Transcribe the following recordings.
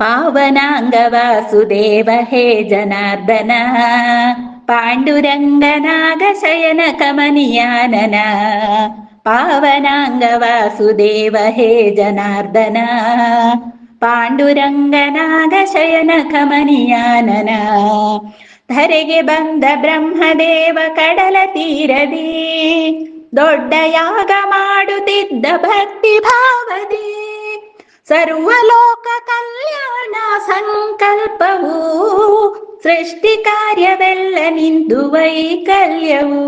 ಪಾವನಾಂಗ ವಾಸುದೇವ ಹೇ ಜನಾರ್ದನ ಪಾಂಡುರಂಗನಾಗ ಶಯನ ಕಮನಿಯಾನನ ಪಾವನಾಂಗ ವಾಸುದೇವ ಹೇ ಜನಾರ್ದನ ಪಾಂಡುರಂಗನಾಗ ಶಯನ ಕಮನಿಯಾನನ ಧರೆಗೆ ಬಂದ ಬ್ರಹ್ಮದೇವ ಕಡಲ ತೀರದಿ ದೊಡ್ಡ ಯಾಗ ಮಾಡುತ್ತಿದ್ದ ಭಕ್ತಿ ಭಾವದಿ ಸರ್ವಲೋಕ ಕಲ್ಯಾಣ ಸಂಕಲ್ಪವು ಸೃಷ್ಟಿ ಕಾರ್ಯವೆಲ್ಲ ನಿಂದು ವೈಕಲ್ಯವು.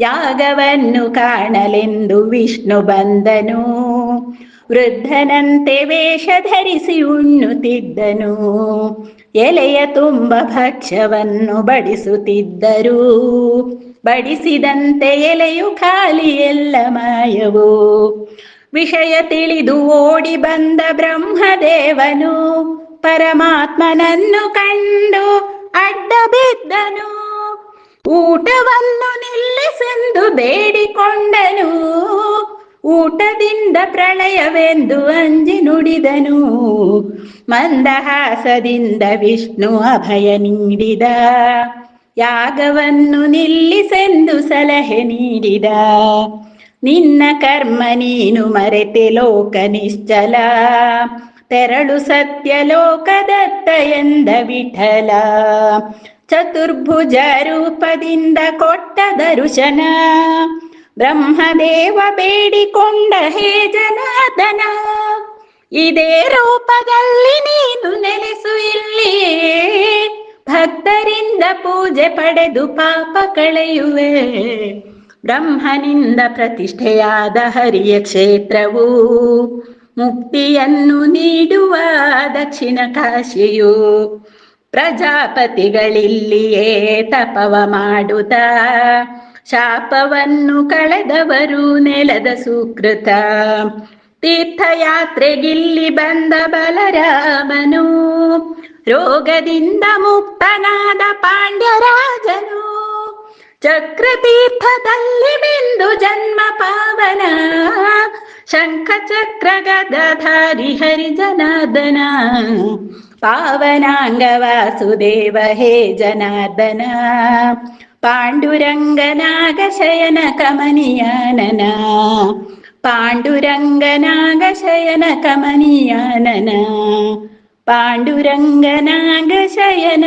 ಯಾಗವನ್ನು ಕಾಣಲೆಂದು ವಿಷ್ಣು ಬಂದನು. ವೃದ್ಧನಂತೆ ವೇಷ ಧರಿಸಿ ಉಣ್ಣುತ್ತಿದ್ದನು. ಎಲೆಯ ತುಂಬ ಭಕ್ಷ್ಯವನ್ನು ಬಡಿಸುತ್ತಿದ್ದರು. ಬಡಿಸಿದಂತೆ ಎಲೆಯು ಖಾಲಿ ಎಲ್ಲ ಮಾಯವು? ವಿಷಯ ತಿಳಿದು ಓಡಿ ಬಂದ ಬ್ರಹ್ಮದೇವನು ಪರಮಾತ್ಮನನ್ನು ಕಂಡು ಅಡ್ಡ ಬಿದ್ದನು. ಊಟವನ್ನು ನಿಲ್ಲಿಸೆಂದು ಬೇಡಿಕೊಂಡನು. ಊಟದಿಂದ ಪ್ರಳಯವೆಂದು ಅಂಜಿ ನುಡಿದನು. ಮಂದಹಾಸದಿಂದ ವಿಷ್ಣು ಅಭಯ ನೀಡಿದ. ಯಾಗವನ್ನು ನಿಲ್ಲಿಸೆಂದು ಸಲಹೆ ನೀಡಿದ. ನಿನ್ನ ಕರ್ಮ ನೀನು ಮರೆತೆ ಲೋಕ ನಿಶ್ಚಲ. ತೆರಳು ಸತ್ಯ ಲೋಕದತ್ತ ಎಂದ ವಿಠಲ. ಚತುರ್ಭುಜ ರೂಪದಿಂದ ಕೊಟ್ಟ ದರುಶನ. ಬ್ರಹ್ಮದೇವ ಬೇಡಿಕೊಂಡ ಹೇ ಜನಾದನ ಇದೇ ರೂಪದಲ್ಲಿ ನೀನು ನೆಲೆಸು ಭಕ್ತರಿಂದ ಪೂಜೆ ಪಡೆದು ಪಾಪ ಕಳೆಯುವೆ. ಬ್ರಹ್ಮನಿಂದ ಪ್ರತಿಷ್ಠೆಯಾದ ಹರಿಯ ಕ್ಷೇತ್ರವು ಮುಕ್ತಿಯನ್ನು ನೀಡುವ ದಕ್ಷಿಣ ಕಾಶಿಯು ಪ್ರಜಾಪತಿಗಳಿಲ್ಲಿಯೇ ತಪವ ಮಾಡುತ್ತ. ಶಾಪವನ್ನು ಕಳೆದವರು ನೆಲದ ಸುಕೃತ. ತೀರ್ಥಯಾತ್ರೆಗಿಲ್ಲಿ ಬಂದ ಬಲರಾಮನು ರೋಗದಿಂದ ಮುಕ್ತನಾದ ಪಾಂಡ್ಯರಾಜನು ಚಕ್ರತೀರ್ಥದಲ್ಲಿ ಬಿಂದು ಜನ್ಮ ಪಾವನ ಶಂಖ ಚಕ್ರ ಗದಧಾರಿ ಹರಿಜನಾರ್ದನ ಪಾವನಾಂಗ ವಾಸುದೇವ ಹೇ ಜನಾರ್ದನ ಪಾಂಡುರಂಗನಾಗ ಶಯನ ಕಮನಿಯಾನನ ಪಾಂಡುರಂಗನಾಗ ಶಯನ ಕಮನಿಯಾನನ പാണ്ഡുരംഗനാഗ ശയന